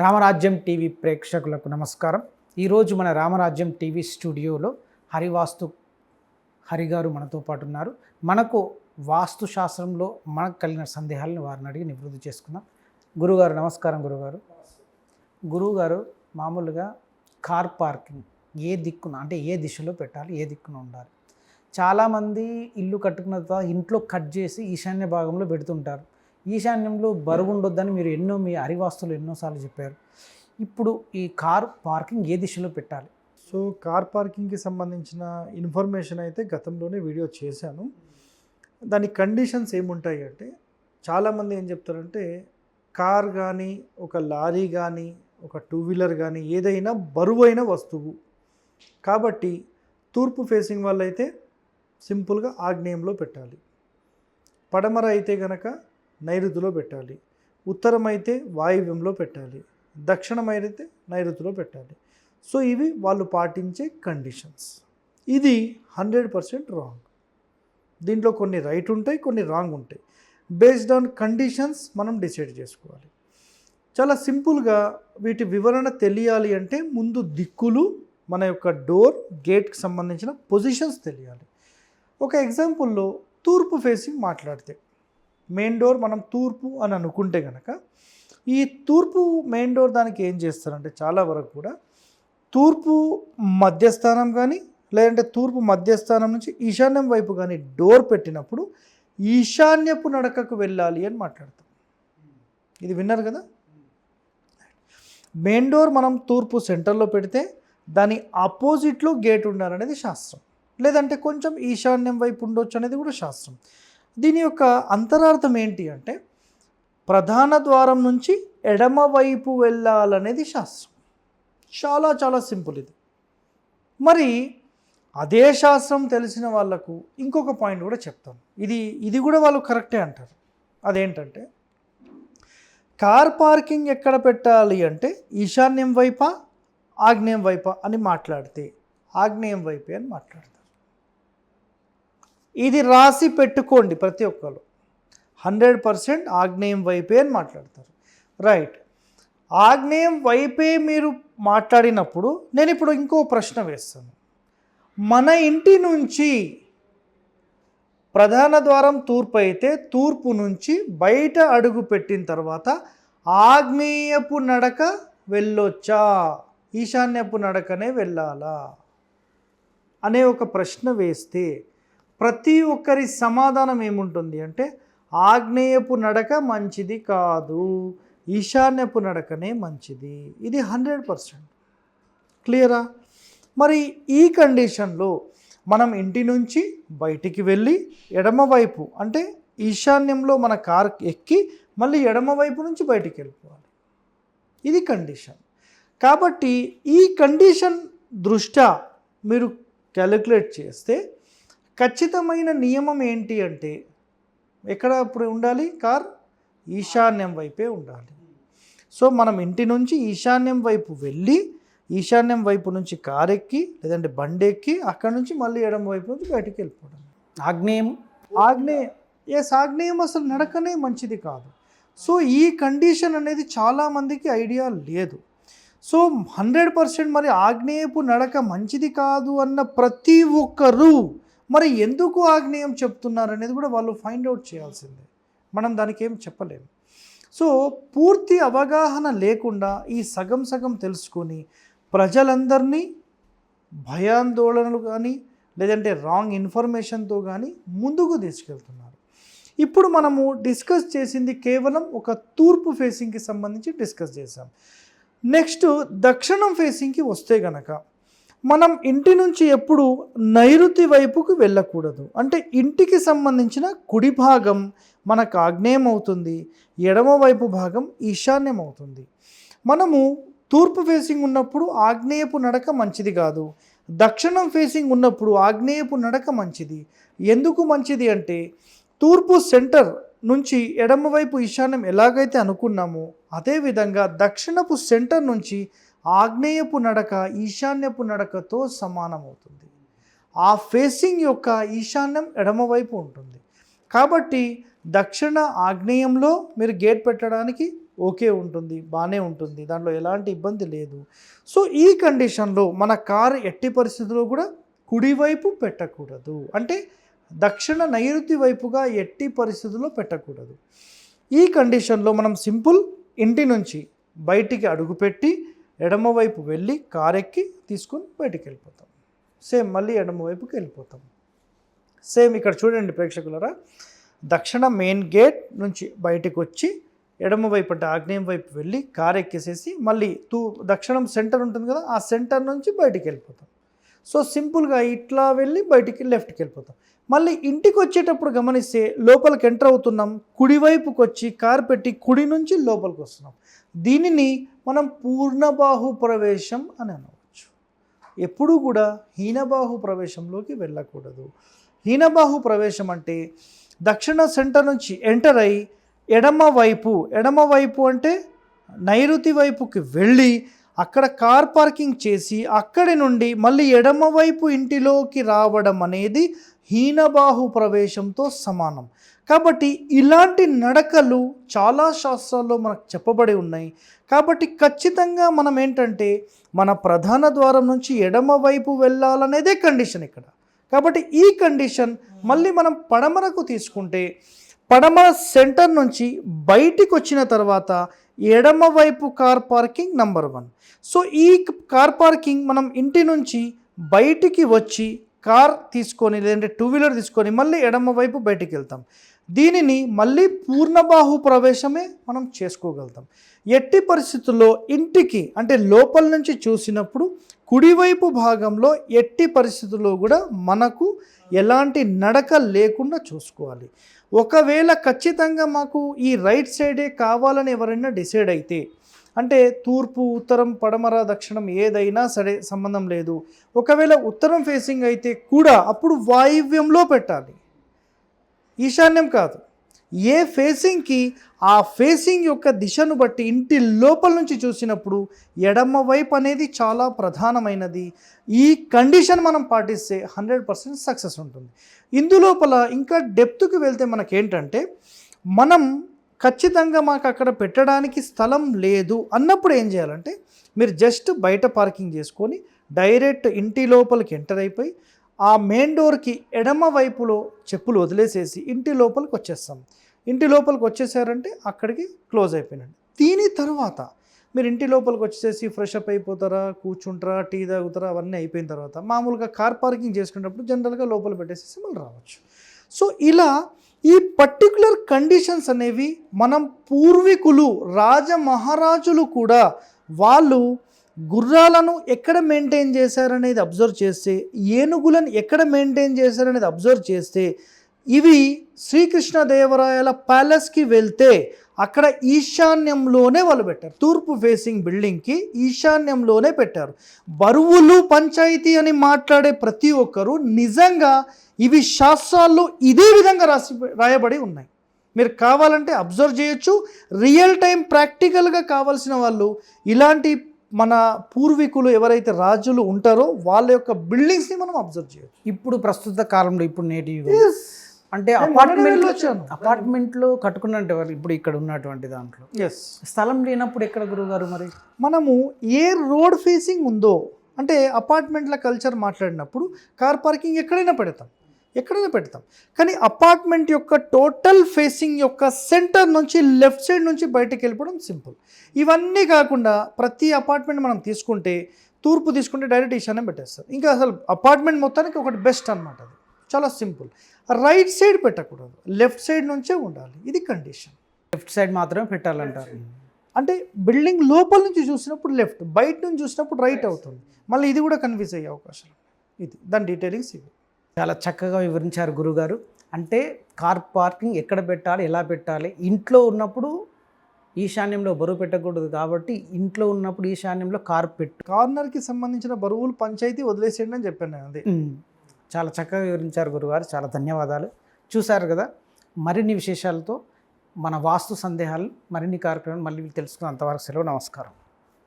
రామరాజ్యం TV ప్రేక్షకులకు నమస్కారం. ఈరోజు మన రామరాజ్యం టీవీ స్టూడియోలో హరివాస్తు హరి గారు మనతో పాటు ఉన్నారు. మనకు వాస్తు శాస్త్రంలో మనకు కలిగిన సందేహాలను వారిని అడిగి నివృత్తి చేసుకుందాం. గురుగారు నమస్కారం గురుగారు. గురువుగారు మామూలుగా కార్ పార్కింగ్ ఏ దిక్కున అంటే ఏ దిశలో పెట్టాలి ఏ దిక్కున ఉండాలి? చాలామంది ఇల్లు కట్టుకున్న తర్వాత ఇంట్లో కట్ చేసి ఈశాన్య భాగంలో పెడుతుంటారు. ఈశాన్యంలో బరువు ఉండొద్దని మీరు ఎన్నో మీ అరివాస్తులు ఎన్నోసార్లు చెప్పారు. ఇప్పుడు ఈ కార్ పార్కింగ్ ఏ దిశలో పెట్టాలి? సో కార్ పార్కింగ్కి సంబంధించిన ఇన్ఫర్మేషన్ అయితే గతంలోనే వీడియో చేశాను. దాని కండిషన్స్ ఏముంటాయి అంటే చాలామంది ఏం చెప్తారంటే కార్ కానీ ఒక లారీ కానీ ఒక టూ వీలర్ కానీ ఏదైనా బరువైన వస్తువు. కాబట్టి తూర్పు ఫేసింగ్ వాళ్ళైతే సింపుల్గా ఆగ్నేయంలో పెట్టాలి. పడమర అయితే గనక నైరుతిలో పెట్టాలి. ఉత్తరం అయితే వాయువ్యంలో పెట్టాలి. దక్షిణమైతే నైరుతిలో పెట్టాలి. సో ఇవి వాళ్ళు పాటించే కండిషన్స్. ఇది హండ్రెడ్ పర్సెంట్ రాంగ్. దీంట్లో కొన్ని రైట్ ఉంటాయి కొన్ని రాంగ్ ఉంటాయి. బేస్డ్ ఆన్ కండిషన్స్ మనం డిసైడ్ చేసుకోవాలి. చాలా సింపుల్గా వీటి వివరణ తెలియాలి అంటే ముందు దిక్కులు మన యొక్క డోర్ గేట్కి సంబంధించిన పొజిషన్స్ తెలియాలి. ఒక ఎగ్జాంపుల్లో తూర్పు ఫేసింగ్ మాట్లాడితే మెయిన్ డోర్ మనం తూర్పు అని అనుకుంటే కనుక ఈ తూర్పు మెయిన్ డోర్ దానికి ఏం చేస్తారంటే చాలా వరకు కూడా తూర్పు మధ్యస్థానం కానీ లేదంటే తూర్పు మధ్యస్థానం నుంచి ఈశాన్యం వైపు కానీ డోర్ పెట్టినప్పుడు ఈశాన్యపు నడకకు వెళ్ళాలి అని మాట్లాడతాం. ఇది విన్నారు కదా? మెయిన్ డోర్ మనం తూర్పు సెంటర్లో పెడితే దాని ఆపోజిట్లో గేట్ ఉండాలనేది శాస్త్రం. లేదంటే కొంచెం ఈశాన్యం వైపు ఉండొచ్చు అనేది కూడా శాస్త్రం. దీని యొక్క అంతరార్థం ఏంటి అంటే ప్రధాన ద్వారం నుంచి ఎడమవైపు వెళ్ళాలనేది శాస్త్రం. చాలా చాలా సింపుల్ ఇది. మరి అదే శాస్త్రం తెలిసిన వాళ్ళకు ఇంకొక పాయింట్ కూడా చెప్తాం. ఇది ఇది కూడా వాళ్ళు కరెక్టే అంటారు. అదేంటంటే కార్ పార్కింగ్ ఎక్కడ పెట్టాలి అంటే ఈశాన్యం వైపా ఆగ్నేయం వైపా అని మాట్లాడితే ఆగ్నేయం వైపే అని మాట్లాడతారు. ఇది రాసి పెట్టుకోండి ప్రతి ఒక్కరు. హండ్రెడ్ పర్సెంట్ ఆగ్నేయం వైపే అని మాట్లాడతారు. రైట్. ఆగ్నేయం వైపే మీరు మాట్లాడినప్పుడు నేను ఇప్పుడు ఇంకో ప్రశ్న వేస్తాను. మన ఇంటి నుంచి ప్రధాన ద్వారం తూర్పు అయితే తూర్పు నుంచి బయట అడుగు పెట్టిన తర్వాత ఆగ్నేయపు నడక వెళ్ళొచ్చా? ఈశాన్యపు నడకనే వెళ్ళాలా? అనే ఒక ప్రశ్న వేస్తే ప్రతి ఒక్కరి సమాధానం ఏముంటుంది అంటే ఆగ్నేయపు నడక మంచిది కాదు ఈశాన్యపు నడకనే మంచిది. ఇది హండ్రెడ్ పర్సెంట్. క్లియరా? మరి ఈ కండిషన్లో మనం ఇంటి నుంచి బయటికి వెళ్ళి ఎడమవైపు అంటే ఈశాన్యంలో మన కార్ ఎక్కి మళ్ళీ ఎడమవైపు నుంచి బయటికి వెళ్ళిపోవాలి. ఇది కండిషన్. కాబట్టి ఈ కండిషన్ దృష్ట్యా మీరు క్యాలిక్యులేట్ చేస్తే ఖచ్చితమైన నియమం ఏంటి అంటే ఎక్కడ ఇప్పుడు ఉండాలి? కార్ ఈశాన్యం వైపే ఉండాలి. సో మనం ఇంటి నుంచి ఈశాన్యం వైపు వెళ్ళి ఈశాన్యం వైపు నుంచి కార్ ఎక్కి లేదంటే బండి ఎక్కి అక్కడ నుంచి మళ్ళీ ఎడమ వైపు నుంచి బయటికి వెళ్ళిపోవడం. ఆగ్నేయం. ఆగ్నేయ. ఎస్ ఆగ్నేయం అసలు నడకనే మంచిది కాదు. సో ఈ కండిషన్ అనేది చాలామందికి ఐడియా లేదు. సో హండ్రెడ్ పర్సెంట్ మరి ఆగ్నేయపు నడక మంచిది కాదు అన్న ప్రతి ఒక్కరూ మరి ఎందుకు ఆగ్నేయం చెప్తున్నారు అనేది కూడా వాళ్ళు ఫైండ్ అవుట్ చేయాల్సిందే. మనం దానికి ఏం చెప్పలేము సో పూర్తి అవగాహన లేకుండా ఈ సగం సగం తెలుసుకొని ప్రజలందరినీ భయాందోళనలు కానీ లేదంటే రాంగ్ ఇన్ఫర్మేషన్తో కానీ ముందుకు తీసుకెళ్తున్నారు. ఇప్పుడు మనము డిస్కస్ చేసింది కేవలం ఒక తూర్పు ఫేసింగ్కి సంబంధించి డిస్కస్ చేసాం నెక్స్ట్ దక్షిణం ఫేసింగ్కి వస్తే గనక మనం ఇంటి నుంచి ఎప్పుడు నైరుతి వైపుకు వెళ్ళకూడదు. అంటే ఇంటికి సంబంధించిన కుడి భాగం మనకు ఆగ్నేయం అవుతుంది ఎడమ వైపు భాగం ఈశాన్యం అవుతుంది మనము తూర్పు ఫేసింగ్ ఉన్నప్పుడు ఆగ్నేయపు నడక మంచిది కాదు. దక్షిణం ఫేసింగ్ ఉన్నప్పుడు ఆగ్నేయపు నడక మంచిది. ఎందుకు మంచిది అంటే తూర్పు సెంటర్ నుంచి ఎడమవైపు ఈశాన్యం ఎలాగైతే అనుకున్నామో అదేవిధంగా దక్షిణపు సెంటర్ నుంచి ఆగ్నేయపు నడక ఈశాన్యపు నడకతో సమానమవుతుంది. ఆ ఫేసింగ్ యొక్క ఈశాన్యం ఎడమవైపు ఉంటుంది. కాబట్టి దక్షిణ ఆగ్నేయంలో మీరు గేట్ పెట్టడానికి ఓకే ఉంటుంది బాగానే ఉంటుంది. దాంట్లో ఎలాంటి ఇబ్బంది లేదు. సో ఈ కండిషన్లో మన కారు ఎట్టి పరిస్థితుల్లో కూడా కుడివైపు పెట్టకూడదు. అంటే దక్షిణ నైరుతి వైపుగా ఎట్టి పరిస్థితుల్లో పెట్టకూడదు. ఈ కండిషన్లో మనం సింపుల్ ఇంటి నుంచి బయటికి అడుగుపెట్టి ఎడమవైపు వెళ్ళి కారెక్కి తీసుకొని బయటికి వెళ్ళిపోతాం సేమ్ మళ్ళీ ఎడమవైపుకి వెళ్ళిపోతాం. సేమ్ ఇక్కడ చూడండి ప్రేక్షకులరా దక్షిణ మెయిన్ గేట్ నుంచి బయటకు వచ్చి ఎడమవైపు అంటే ఆగ్నేయం వైపు వెళ్ళి కారు ఎక్కేసేసి మళ్ళీ తూ దక్షిణం సెంటర్ ఉంటుంది కదా ఆ సెంటర్ నుంచి బయటికి వెళ్ళిపోతాం సో సింపుల్గా ఇట్లా వెళ్ళి బయటికి లెఫ్ట్కి వెళ్ళిపోతాం మళ్ళీ ఇంటికి వచ్చేటప్పుడు గమనిస్తే లోపలికి ఎంటర్ అవుతున్నాం కుడివైపుకి వచ్చి కారు పెట్టి కుడి నుంచి లోపలికి వస్తున్నాం దీనిని మనం పూర్ణబాహు ప్రవేశం అని అనవచ్చు. ఎప్పుడూ కూడా హీనబాహు ప్రవేశంలోకి వెళ్ళకూడదు. హీనబాహు ప్రవేశం అంటే దక్షిణ సెంటర్ నుంచి ఎంటర్ అయి ఎడమ వైపు ఎడమ వైపు అంటే నైరుతి వైపుకి వెళ్ళి అక్కడ కార్ పార్కింగ్ చేసి అక్కడి నుండి మళ్ళీ ఎడమ వైపు ఇంటిలోకి రావడం అనేది హీనబాహు ప్రవేశంతో సమానం. కాబట్టి ఇలాంటి నడకలు చాలా శాస్త్రాల్లో మనకు చెప్పబడి ఉన్నాయి. కాబట్టి ఖచ్చితంగా మనం ఏంటంటే మన ప్రధాన ద్వారం నుంచి ఎడమ వైపు వెళ్ళాలనేదే కండిషన్ ఇక్కడ. కాబట్టి ఈ కండిషన్ మళ్ళీ మనం పడమరకు తీసుకుంటే పడమర సెంటర్ నుంచి బయటికి వచ్చిన తర్వాత ఎడమ వైపు car parking number one. So ఈ కార్ పార్కింగ్ మనం ఇంటి నుంచి బయటికి వచ్చి కార్ తీసుకొని లేదంటే టూ వీలర్ తీసుకొని మళ్ళీ ఎడమ వైపు బయటికి వెళ్తాం. దీనిని మళ్ళీ పూర్ణబాహు ప్రవేశమే మనం చేసుకోగలుగుతాం. ఎట్టి పరిస్థితుల్లో ఇంటికి అంటే లోపల నుంచి చూసినప్పుడు కుడివైపు భాగంలో ఎట్టి పరిస్థితుల్లో కూడా మనకు ఎలాంటి నడక లేకుండా చూసుకోవాలి. ఒకవేళ ఖచ్చితంగా మాకు ఈ రైట్ సైడే కావాలని ఎవరైనా డిసైడ్ అయితే అంటే తూర్పు ఉత్తరం పడమర దక్షిణం ఏదైనా సరే సంబంధం లేదు. ఒకవేళ ఉత్తరం ఫేసింగ్ అయితే కూడా అప్పుడు వాయువ్యంలో పెట్టాలి. ఈశాన్యం కాదు. ఏ ఫేసింగ్కి ఆ ఫేసింగ్ యొక్క దిశను బట్టి ఇంటి లోపల నుంచి చూసినప్పుడు ఎడమ వైపు అనేది చాలా ప్రధానమైనది. ఈ కండిషన్ మనం పాటిస్తే హండ్రెడ్ పర్సెంట్ సక్సెస్ ఉంటుంది. ఇందులోపల ఇంకా డెప్త్కి వెళ్తే మనకేంటంటే మనం ఖచ్చితంగా మాకు అక్కడ పెట్టడానికి స్థలం లేదు అన్నప్పుడు ఏం చేయాలంటే మీరు జస్ట్ బయట పార్కింగ్ చేసుకొని డైరెక్ట్ ఇంటి లోపలికి ఎంటర్ అయిపోయి ఆ మెయిన్ డోర్కి ఎడమ వైపులో చెప్పులు వదిలేసేసి ఇంటి లోపలికి వచ్చేస్తాం. ఇంటి లోపలికి వచ్చేసారంటే అక్కడికి క్లోజ్ అయిపోయినండి. దీని తర్వాత మీరు ఇంటి లోపలికి వచ్చేసి ఫ్రెష్ అప్ అయిపోతారా కూర్చుంటారా టీ తాగుతారా అవన్నీ అయిపోయిన తర్వాత మామూలుగా కార్ పార్కింగ్ చేసుకునేటప్పుడు జనరల్గా లోపల పెట్టేసేసి మళ్ళీ రావచ్చు. సో ఇలా ఈ పర్టికులర్ కండిషన్స్ అనేవి మనం పూర్వీకులు రాజ మహారాజులు కూడా వాళ్ళు గుర్రాలను ఎక్కడ మెయింటైన్ చేశారనేది అబ్జర్వ్ చేస్తే ఏనుగులను ఎక్కడ మెయింటైన్ చేశారనేది అబ్జర్వ్ చేస్తే ఇవి శ్రీకృష్ణదేవరాయల ప్యాలెస్కి వెళ్తే అక్కడ ఈశాన్యంలోనే వాళ్ళు పెట్టారు. తూర్పు ఫేసింగ్ బిల్డింగ్కి ఈశాన్యంలోనే పెట్టారు. బరువులు పంచాయతీ అని మాట్లాడే ప్రతి ఒక్కరూ నిజంగా ఇవి శాస్త్రాల్లో ఇదే విధంగా రాసి రాయబడి ఉన్నాయి. మీరు కావాలంటే అబ్జర్వ్ చేయొచ్చు. రియల్ టైం ప్రాక్టికల్గా కావాల్సిన వాళ్ళు ఇలాంటి మన పూర్వీకులు ఎవరైతే రాజులు ఉంటారో వాళ్ళ యొక్క బిల్డింగ్స్ని మనం అబ్జర్వ్ చేయొచ్చు. ఇప్పుడు ప్రస్తుత కాలంలో ఇప్పుడు నేటి అంటే అపార్ట్మెంట్. అపార్ట్మెంట్లో కట్టుకున్నట్టు ఇప్పుడు ఇక్కడ ఉన్నటువంటి దాంట్లో? ఎస్ స్థలం లేనప్పుడు ఎక్కడ గురుగారు మరి? మనము ఏ రోడ్ ఫేసింగ్ ఉందో అంటే అపార్ట్మెంట్ల కల్చర్ మాట్లాడినప్పుడు కార్ పార్కింగ్ ఎక్కడైనా పెడతాం. ఎక్కడైనా పెడతాం. కానీ అపార్ట్మెంట్ యొక్క టోటల్ ఫేసింగ్ యొక్క సెంటర్ నుంచి లెఫ్ట్ సైడ్ నుంచి బయటకు వెళ్ళిపోవడం సింపుల్. ఇవన్నీ కాకుండా ప్రతి అపార్ట్మెంట్ మనం తీసుకుంటే తూర్పు తీసుకుంటే డైరెక్ట్ ఈశాన్యం పెట్టేస్తారు. ఇంకా అసలు అపార్ట్మెంట్ మొత్తానికి ఒకటి బెస్ట్ అనమాట అది. చాలా సింపుల్. రైట్ సైడ్ పెట్టకూడదు. లెఫ్ట్ సైడ్ నుంచే ఉండాలి. ఇది కండిషన్. లెఫ్ట్ సైడ్ మాత్రమే పెట్టాలంటారు. అంటే బిల్డింగ్ లోపల నుంచి చూసినప్పుడు లెఫ్ట్ బయట నుంచి చూసినప్పుడు రైట్ అవుతుంది. మళ్ళీ ఇది కూడా కన్ఫ్యూజ్ అయ్యే అవకాశం. ఇది దాని డీటెయిలింగ్స్ ఇవి. చాలా చక్కగా వివరించారు గురుగారు. అంటే కార్ పార్కింగ్ ఎక్కడ పెట్టాలి ఎలా పెట్టాలి? ఇంట్లో ఉన్నప్పుడు ఈశాన్యంలో బరువు పెట్టకూడదు కాబట్టి ఇంట్లో ఉన్నప్పుడు ఈశాన్యంలో కార్ పెట్టు. కార్నర్కి సంబంధించిన బరువులు పంచాయతీ వదిలేసేయండి అని చెప్పాను అదే. చాలా చక్కగా వివరించారు గురుగారు. చాలా ధన్యవాదాలు. చూశారు కదా మరిన్ని విశేషాలతో మన వాస్తు సందేహాలు మరిన్ని కార్యక్రమాలు మళ్ళీ తెలుసుకుని అంతవరకు సెలవు. నమస్కారం.